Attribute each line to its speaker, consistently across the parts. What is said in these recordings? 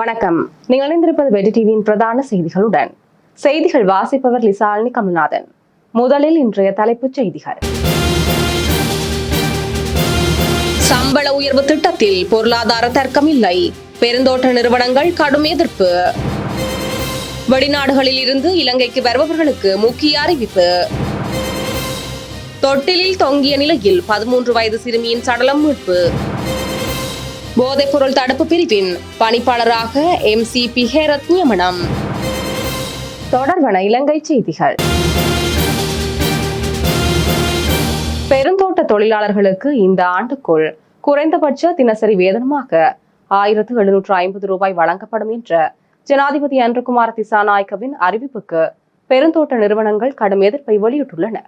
Speaker 1: வணக்கம் நீங்கள் இணைந்திருப்பது வெடி டிவியின் பிரதான செய்திகளுடன் செய்திகள் வாசிப்பவர் லிசாலினி கமல்நாதன் முதலில் இன்றைய தலைப்புச் செய்திகள்
Speaker 2: சம்பள உயர்வு திட்டத்தில் பொருளாதார தர்க்கம் இல்லை பெருந்தோட்ட நிறுவனங்கள் கடும் எதிர்ப்பு வெளிநாடுகளில் இருந்து இலங்கைக்கு வருபவர்களுக்கு முக்கிய அறிவிப்பு தொட்டிலில் தொங்கிய நிலையில் பதிமூன்று வயது சிறுமியின் சடலம் மீட்பு போதைப்பொருள் தடுப்பு பிரிவின் பணிப்பாளராக எம் சி பிஹேரத் நியமனம்
Speaker 1: தொடர்பான இலங்கை செய்திகள் பெருந்தோட்ட தொழிலாளர்களுக்கு இந்த ஆண்டுக்குள் குறைந்தபட்ச தினசரி வேதனமாக ஆயிரத்து எழுநூற்று ஐம்பது ரூபாய் வழங்கப்படும் என்ற ஜனாதிபதி அன்ருகுமார் திசாநாயக்கவின் அறிவிப்புக்கு பெருந்தோட்ட நிறுவனங்கள் கடும் எதிர்ப்பை வெளியிட்டுள்ளன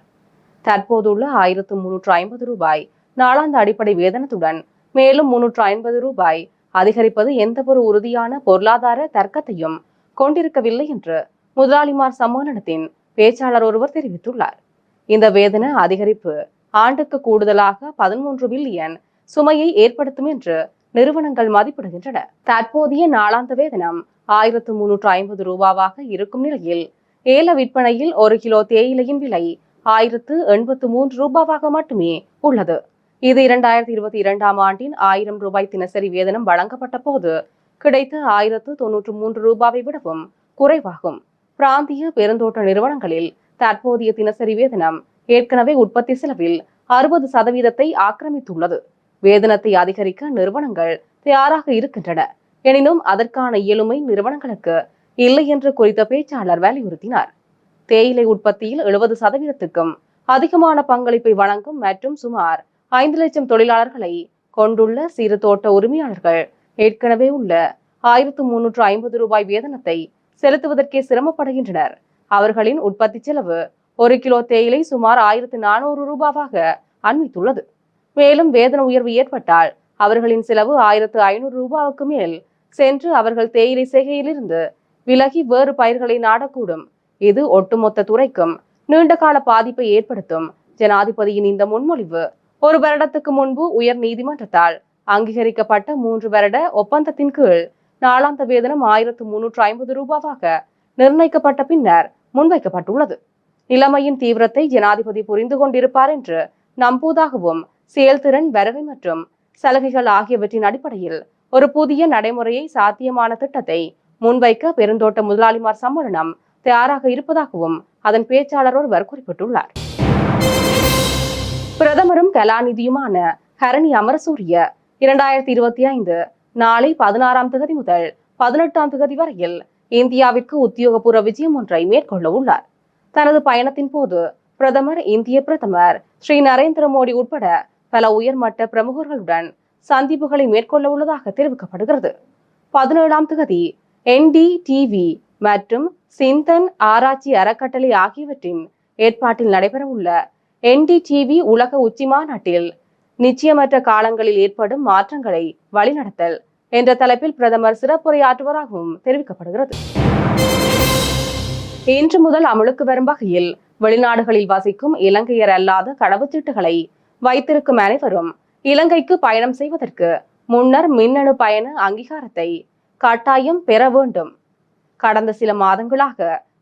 Speaker 1: தற்போதுள்ள ஆயிரத்து முன்னூற்று ஐம்பது ரூபாய் நாளாந்த அடிப்படை வேதனத்துடன் மேலும் முன்னூற்று ஐம்பது ரூபாய் அதிகரிப்பது எந்த ஒரு உறுதியான பொருளாதார தர்க்கத்தையும் கொண்டிருக்கவில்லை என்று முதலாளிமார் சம்மேளனத்தின் பேச்சாளர் ஒருவர் தெரிவித்துள்ளார் இந்த வேதன அதிகரிப்பு ஆண்டுக்கு கூடுதலாக பதிமூன்று பில்லியன் சுமையை ஏற்படுத்தும் என்று நிறுவனங்கள் மதிப்பிடுகின்றன தற்போதைய நாளாந்த வேதனம் ஆயிரத்து முன்னூற்று ஐம்பது ரூபாவாக இருக்கும் நிலையில் ஏல விற்பனையில் ஒரு கிலோ தேயிலையின் விலை ஆயிரத்து எண்பத்து மூன்று ரூபாவாக மட்டுமே உள்ளது இது இரண்டாயிரத்தி இருபத்தி இரண்டாம் ஆண்டின் ஆயிரம் ரூபாய் தினசரி வேதனம் வழங்கப்பட்ட போது கிடைத்த ஆயிரத்து தொன்னூற்று மூன்று ரூபாவை விடவும் குறைவாகும் பிராந்திய பெருந்தோட்ட நிறுவனங்களில் தற்போதைய தினசரி வேதனம் ஏற்கனவே உற்பத்தி செலவில் அறுபது சதவீதத்தை ஆக்கிரமித்துள்ளது வேதனத்தை அதிகரிக்க நிறுவனங்கள் தயாராக இருக்கின்றன எனினும் அதற்கான இயலுமை நிறுவனங்களுக்கு இல்லை என்று குறித்த பேச்சாளர் வலியுறுத்தினார் தேயிலை உற்பத்தியில் எழுபது சதவீதத்துக்கும் அதிகமான பங்களிப்பை வழங்கும் மற்றும் சுமார் ஐந்து லட்சம் தொழிலாளர்களை கொண்டுள்ள சிறு தோட்ட உரிமையாளர்கள் ஏற்கனவே உள்ள ஆயிரத்து முன்னூற்று ஐம்பது ரூபாய் வேதனத்தை செலுத்துவதற்கே சிரமப்படுகின்றனர் அவர்களின் உற்பத்தி செலவு ஒரு கிலோ தேயிலை சுமார் ஆயிரத்து நானூறு ரூபாவாக அண்மித்துள்ளது மேலும் வேதன உயர்வு ஏற்பட்டால் அவர்களின் செலவு ஆயிரத்து ஐநூறு ரூபாவுக்கு மேல் சென்று அவர்கள் தேயிலை செய்கையிலிருந்து விலகி வேறு பயிர்களை நாடக்கூடும் இது ஒட்டுமொத்த துறைக்கும் நீண்டகால பாதிப்பை ஏற்படுத்தும் ஜனாதிபதியின் இந்த முன்மொழிவு ஒரு வருடத்துக்கு முன்பு உயர் நீதிமன்றத்தால் அங்கீகரிக்கப்பட்ட மூன்று வருட ஒப்பந்தத்தின் கீழ் நாளாந்த வேதனம் ஆயிரத்து முன்னூற்று ஐம்பது ரூபாவாக நிர்ணயிக்கப்பட்ட பின்னர் முன்வைக்கப்பட்டுள்ளது நிலைமையின் தீவிரத்தை ஜனாதிபதி புரிந்து கொண்டிருப்பார் என்று நம்புவதாகவும் செயல்திறன் வரவை மற்றும் சலுகைகள் ஆகியவற்றின் அடிப்படையில் ஒரு புதிய நடைமுறையை சாத்தியமான திட்டத்தை முன்வைக்க பெருந்தோட்ட முதலாளிமார் சம்மேளனம் தயாராக இருப்பதாகவும் அதன் பேச்சாளர் ஒருவர் குறிப்பிட்டுள்ளார் பிரதமரும் கலாநிதியுமான ஹரணி அமரசூரிய இரண்டாயிரத்தி இருபத்தி ஐந்து நாளை பதினாறாம் தேதி முதல் பதினெட்டாம் தேதி வரையில் இந்தியாவிற்கு உத்தியோகபூர்வ விஜயம் ஒன்றை மேற்கொள்ள உள்ளார் தனது பயணத்தின் போது பிரதமர் இந்திய பிரதமர் ஸ்ரீ நரேந்திர மோடி உட்பட பல உயர்மட்ட பிரமுகர்களுடன் சந்திப்புகளை மேற்கொள்ள உள்ளதாக தெரிவிக்கப்படுகிறது பதினேழாம் தேதி என்டி டிவி மற்றும் சிந்தன் ஆராய்ச்சி அறக்கட்டளை ஆகியவற்றின் ஏற்பாட்டில் நடைபெறவுள்ள என்டிடிவி உலக உச்சிமாநாட்டில் நிச்சயமற்ற காலங்களில் ஏற்படும் மாற்றங்களை வழிநடத்தல் என்ற தலைப்பில் பிரதமர் சிறப்புரையாற்றுவதாகவும் தெரிவிக்கப்படுகிறது இன்று முதல் அமலுக்கு வரும் வகையில் வெளிநாடுகளில் வசிக்கும் இலங்கையர் அல்லாத கடவுச்சீட்டுகளை வைத்திருக்கும் அனைவரும் இலங்கைக்கு பயணம் செய்வதற்கு முன்னர் மின்னணு பயண அங்கீகாரத்தை கட்டாயம் பெற வேண்டும் கடந்த சில மாதங்களாக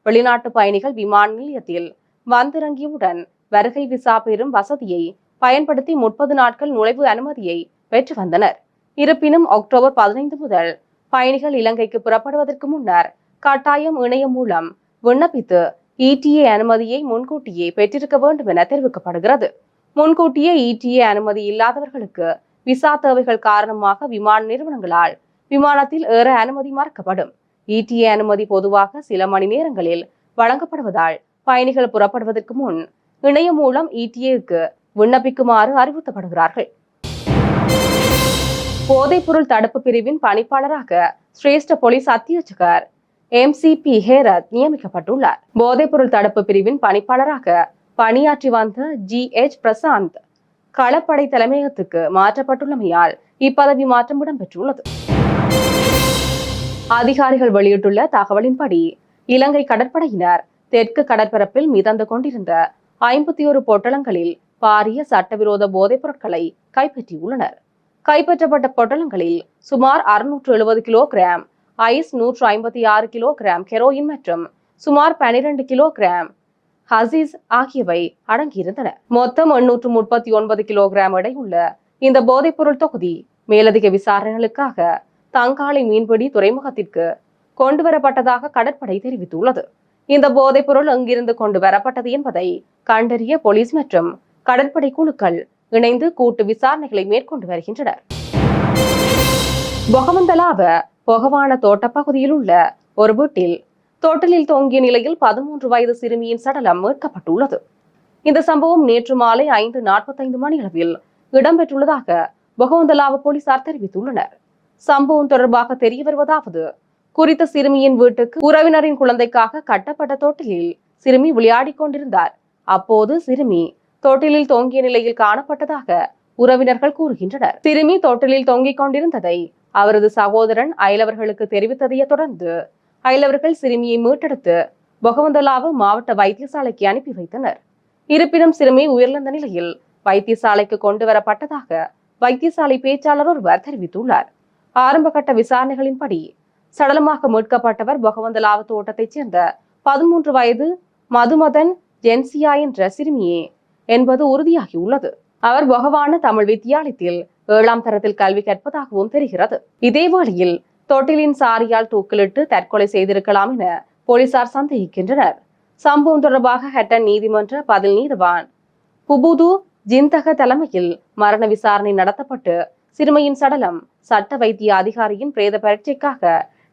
Speaker 1: வெளிநாட்டு பயணிகள் விமான நிலையத்தில் வந்திறங்கியவுடன் வருகை விசா பெறும் வசதியை பயன்படுத்தி முப்பது நாட்கள் நுழைவு அனுமதியை பெற்று வந்தனர் இருப்பினும் அக்டோபர் பதினைந்து முதல் பயணிகள் இலங்கைக்கு புறப்படுவதற்கு முன்னர் கட்டாயம் இணையம் மூலம் விண்ணப்பித்து இடிஏ e அனுமதியை முன்கூட்டியே பெற்றிருக்க வேண்டும் என தெரிவிக்கப்படுகிறது முன்கூட்டியே இடிஏ e அனுமதி இல்லாதவர்களுக்கு விசா தேவைகள் காரணமாக விமான நிறுவனங்களால் விமானத்தில் ஏற அனுமதி மறுக்கப்படும் இடிஏ e அனுமதி பொதுவாக சில மணி நேரங்களில் வழங்கப்படுவதால் பயணிகள் புறப்படுவதற்கு முன் இணையம் மூலம் இடிஏக்கு e விண்ணப்பிக்குமாறு அறிவுறுத்தப்படுகிறார்கள் போதைப்பொருள் தடுப்பு பிரிவின் பணிப்பாளராக சிரேஷ்ட போலீஸ் அத்தியட்சகர் எம் சி பி ஹேரத் நியமிக்கப்பட்டுள்ளார் போதைப்பொருள் தடுப்பு பிரிவின் பணிப்பாளராக பணியாற்றி வந்த ஜி எச் பிரசாந்த் களப்படை தலைமையகத்துக்கு மாற்றப்பட்டுள்ளமையால் இப்பதவி மாற்றம் இடம்பெற்றுள்ளது அதிகாரிகள் வெளியிட்டுள்ள தகவலின்படி இலங்கை கடற்படையினர் தெற்கு கடற்பரப்பில் மிதந்து கொண்டிருந்த ஐம்பத்தி ஒரு பொட்டலங்களில் பாரிய சட்டவிரோத போதைப் பொருட்களை கைப்பற்றியுள்ளனர் கைப்பற்றப்பட்ட பொட்டலங்களில் சுமார் அறுநூற்று எழுபது கிலோ கிராம் ஐஸ் நூற்று ஐம்பத்தி ஆறு கிலோ கிராம் ஹெரோயின் மற்றும் சுமார் பனிரெண்டு கிலோ கிராம் ஹசீஸ் ஆகியவை அடங்கியிருந்தன மொத்தம் எண்ணூற்று முப்பத்தி ஒன்பது கிலோ கிராம் எடையுள்ள இந்த போதைப்பொருள் தொகுதி மேலதிக விசாரணைகளுக்காக தங்காலை மீன்பிடி துறைமுகத்திற்கு கொண்டுவரப்பட்டதாக கடற்படை தெரிவித்துள்ளது இந்த போதைப்பொருள் எங்கிருந்து கொண்டு வரப்பட்டது என்பதை கண்டறிய போலீஸ் மற்றும் கடற்படை குழுக்கள் இணைந்து கூட்டு விசாரணைகளை மேற்கொண்டு வருகின்றனர் பொகவந்தலாவ பொகவான தோட்ட பகுதியில் உள்ள ஒரு வீட்டில் தோட்டலில் தொங்கிய நிலையில் பதிமூன்று வயது சிறுமியின் சடலம் மீட்கப்பட்டுள்ளது இந்த சம்பவம் நேற்று மாலை ஐந்து நாற்பத்தைந்து மணி அளவில் இடம்பெற்றுள்ளதாக பொகவந்தலாவ போலீசார் தெரிவித்துள்ளனர் சம்பவம் தொடர்பாக தெரிய வருவதாவது குறித்த சிறுமியின் வீட்டுக்கு உறவினரின் குழந்தைக்காக கட்டப்பட்ட தோட்டலில் சிறுமி விளையாடிக் கொண்டிருந்தார் அப்போது சிறுமி தொட்டிலில் தொங்கிய நிலையில் காணப்பட்டதாக உறவினர்கள் கூறுகின்றனர் சிறுமி தொட்டிலில் தொங்கிக் கொண்டிருந்ததை அவரது சகோதரன் அயலவர்களுக்கு தெரிவித்ததையே தொடர்ந்து அயலவர்கள் சிறுமியை மீட்டெடுத்து பொகவந்தலாவு மாவட்ட வைத்தியசாலைக்கு அனுப்பி வைத்தனர் இருப்பினும் சிறுமி உயிரிழந்த நிலையில் வைத்தியசாலைக்கு கொண்டு வரப்பட்டதாக வைத்தியசாலை பேச்சாளர் ஒருவர் தெரிவித்துள்ளார் ஆரம்பகட்ட விசாரணைகளின்படி சடலமாக மீட்கப்பட்டவர் பொகவந்தலாவு தோட்டத்தைச் சேர்ந்த பதிமூன்று வயது மதுமதன் ஜென்சியாயின் என்ற சிறுமியே என்பது உறுதியாகியுள்ளது அவர் பகவான தமிழ் வித்தியாலயத்தில் ஏழாம் தரத்தில் கல்வி கற்பதாகவும் தெரிகிறது இதேவேளையில் தொட்டிலின் சாரியால் தூக்கிலிட்டு தற்கொலை செய்திருக்கலாம் என போலீசார் சந்தேகிக்கின்றனர் சம்பவம் தொடர்பாக ஹட்டன் நீதிமன்ற பதில் நீதிவான் புபுது ஜிந்தக தலைமையில் மரண விசாரணை நடத்தப்பட்டு சிறுமியின் சடலம் சட்ட வைத்திய அதிகாரியின் பிரேத பரீட்சைக்காக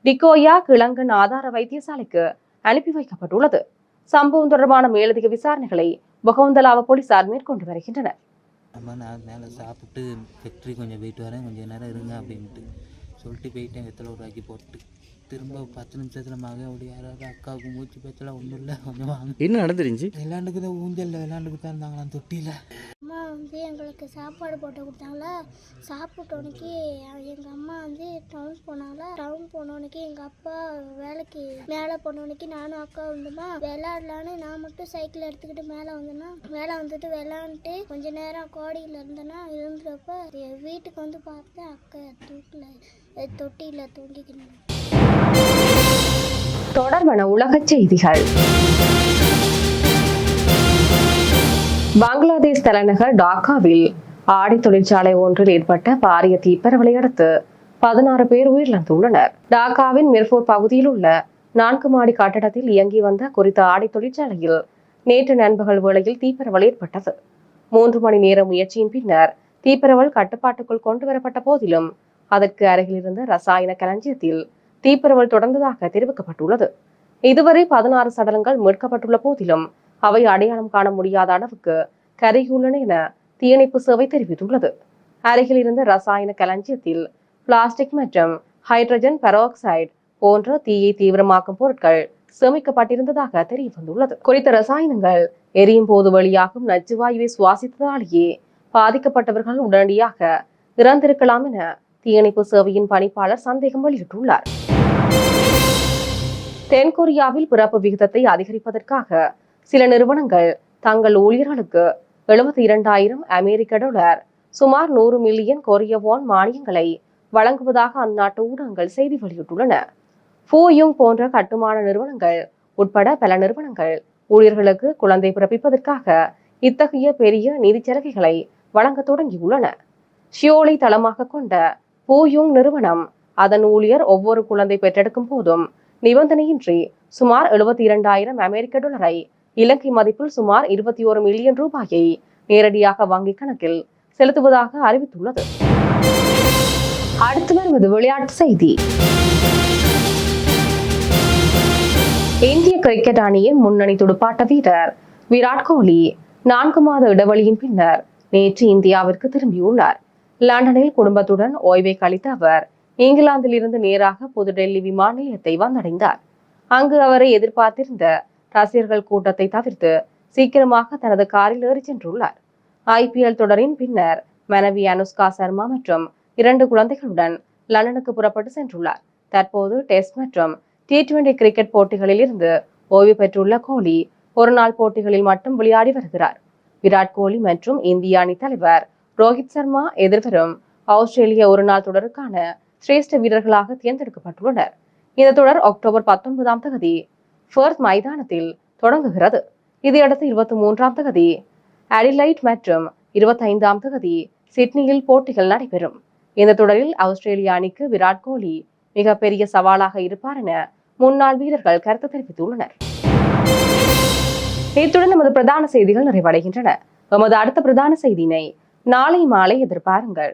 Speaker 1: டிகோயா கிழங்கன் ஆதார வைத்தியசாலைக்கு அனுப்பி வைக்கப்பட்டுள்ளது சம்பவம் தொடர்பான மேலதிக விசாரணைகளை பகவந்தலாவ போலீசார் மேற்கொண்டு வருகின்றனர்
Speaker 2: அம்மா நான் மேலே சாப்பிட்டு ஃபேக்ட்ரி கொஞ்சம் போயிட்டு வரேன் கொஞ்சம் நேரம் இருங்க அப்படின்ட்டு சொல்லிட்டு போயிட்டேன் வெத்தலை ஒரு ஆக்கி போட்டு திரும்ப பத்து நிமிஷத்தில் மகனுடைய யாராவது அக்காவுக்கு மூச்சு பேச்செல்லாம் ஒண்ணு இல்ல கொஞ்சம்
Speaker 3: என்ன நடந்துருச்சு
Speaker 2: விளாண்டுக்கு தான் ஊஞ்சலில் தான் இருந்தாங்களாம் தொட்டியில்
Speaker 4: அம்மா வந்து எங்களுக்கு சாப்பாடு போட்டு கொடுத்தாங்களா சாப்பிட்டோன்னைக்கு எங்கள் அம்மா வந்து டவுன் போனாங்களா டவுன் போனோன்னைக்கு எங்கள் அப்பா வேலைக்கு மேலே போனோன்னைக்கு நானும் அக்கா வந்துமா விளையாடலான்னு நான் மட்டும் சைக்கிள் எடுத்துக்கிட்டு மேலே வந்தேன்னா மேலே வந்துட்டு விளாண்டுட்டு கொஞ்ச நேரம் கோடியில் இருந்தேன்னா இருந்துறப்ப வீட்டுக்கு வந்து பார்த்தேன் அக்கா தூக்கில் தொட்டியில் தூங்கிக்கணும்
Speaker 1: தொடர்பான உலகச் செய்திகள் பங்களாதேஷ் தலைநகர் டாக்காவில் ஆடை தொழிற்சாலை ஒன்றில் ஏற்பட்ட பாரிய அடுத்து பதினாறு பேர் உயிரிழந்துள்ளனர் டாக்காவின் மிர்போர் பகுதியில் உள்ள நான்கு மாடி கட்டடத்தில் இயங்கி வந்த குறித்த ஆடை தொழிற்சாலையில் நேற்று நண்பகல் வேளையில் தீப்பரவல் ஏற்பட்டது மூன்று மணி நேர முயற்சியின் பின்னர் தீப்பரவல் கட்டுப்பாட்டுக்குள் கொண்டு வரப்பட்ட போதிலும் அதற்கு அருகில் இருந்த ரசாயன களஞ்சியத்தில் தீப்பரவல் தொடர்ந்ததாக தெரிவிக்கப்பட்டுள்ளது இதுவரை பதினாறு சடலங்கள் மீட்கப்பட்டுள்ள போதிலும் அவை அடையாளம் காண முடியாத அளவுக்கு கரையுள்ளன என தீயணைப்பு சேவை தெரிவித்துள்ளது அருகில் இருந்த ரசாயன கலஞ்சியத்தில் பிளாஸ்டிக் மற்றும் ஹைட்ரஜன் பெராக்சைடு போன்ற தீயை தீவிரமாக்கும் பொருட்கள் சேமிக்கப்பட்டிருந்ததாக தெரிய வந்துள்ளது குறித்த ரசாயனங்கள் எரியும் போது வெளியாகும் நச்சுவாயுவை சுவாசித்ததாலேயே பாதிக்கப்பட்டவர்கள் உடனடியாக இறந்திருக்கலாம் என தீயணைப்பு சேவையின் பணிப்பாளர் சந்தேகம் வெளியிட்டுள்ளார் தென்கொரியாவில் பிறப்பு விகிதத்தை அதிகரிப்பதற்காக சில நிறுவனங்கள் தங்கள் ஊழியர்களுக்கு எழுபத்தி இரண்டாயிரம் அமெரிக்க டாலர் சுமார் நூறு மில்லியன் கொரியவான் மானியங்களை வழங்குவதாக அந்நாட்டு ஊடகங்கள் செய்தி வெளியிட்டுள்ளன ஃபூயுங் போன்ற கட்டுமான நிறுவனங்கள் உட்பட பல நிறுவனங்கள் ஊழியர்களுக்கு குழந்தை பிறப்பிப்பதற்காக இத்தகைய பெரிய நிதி சலுகைகளை வழங்க தொடங்கியுள்ளன ஷியோலை தளமாக கொண்ட யூங் நிறுவனம் அதன் ஊழியர் ஒவ்வொரு குழந்தை பெற்றெடுக்கும் போதும் நிபந்தனையின்றி சுமார் எழுபத்தி இரண்டாயிரம் அமெரிக்க டாலரை இலங்கை மதிப்பில் சுமார் இருபத்தி ஒரு மில்லியன் ரூபாயை நேரடியாக வங்கி கணக்கில் செலுத்துவதாக அறிவித்துள்ளது அடுத்து வருவது விளையாட்டு செய்தி இந்திய கிரிக்கெட் அணியின் முன்னணி துடுப்பாட்ட வீரர் விராட் கோலி நான்கு மாத இடைவெளியின் பின்னர் நேற்று இந்தியாவிற்கு திரும்பியுள்ளார் லண்டனில் குடும்பத்துடன் ஓய்வை கழித்த அவர் இங்கிலாந்தில் இருந்து நேராக புதுடெல்லி விமான நிலையத்தை வந்தடைந்தார் அங்கு அவரை எதிர்பார்த்திருந்த ரசிகர்கள் கூட்டத்தை தவிர்த்து சீக்கிரமாக தனது காரில் ஏறி சென்றுள்ளார் ஐபிஎல் தொடரின் பின்னர் மனைவி அனுஷ்கா சர்மா மற்றும் இரண்டு குழந்தைகளுடன் லண்டனுக்கு புறப்பட்டு சென்றுள்ளார் தற்போது டெஸ்ட் மற்றும் டி டுவெண்டி கிரிக்கெட் போட்டிகளில் இருந்து ஓய்வு பெற்றுள்ள கோலி ஒருநாள் போட்டிகளில் மட்டும் விளையாடி வருகிறார் விராட் கோலி மற்றும் இந்திய அணி தலைவர் ரோஹித் சர்மா எதிர்வரும் ஆஸ்திரேலிய ஒருநாள் தொடருக்கான சிரேஷ்ட வீரர்களாக தேர்ந்தெடுக்கப்பட்டுள்ளனர் இந்த தொடர் அக்டோபர் பத்தொன்பதாம் தகுதி ஃபர்த் மைதானத்தில் தொடங்குகிறது இதையடுத்து இருபத்தி மூன்றாம் தகுதி அடிலைட் மற்றும் இருபத்தைந்தாம் தகுதி சிட்னியில் போட்டிகள் நடைபெறும் இந்த தொடரில் ஆஸ்திரேலிய அணிக்கு விராட் கோலி மிகப்பெரிய சவாலாக இருப்பார் என முன்னாள் வீரர்கள் கருத்து தெரிவித்துள்ளனர் இத்துடன் நமது பிரதான செய்திகள் நிறைவடைகின்றன எமது அடுத்த பிரதான செய்தியினை நாளை மாலை எதிர்பாருங்கள்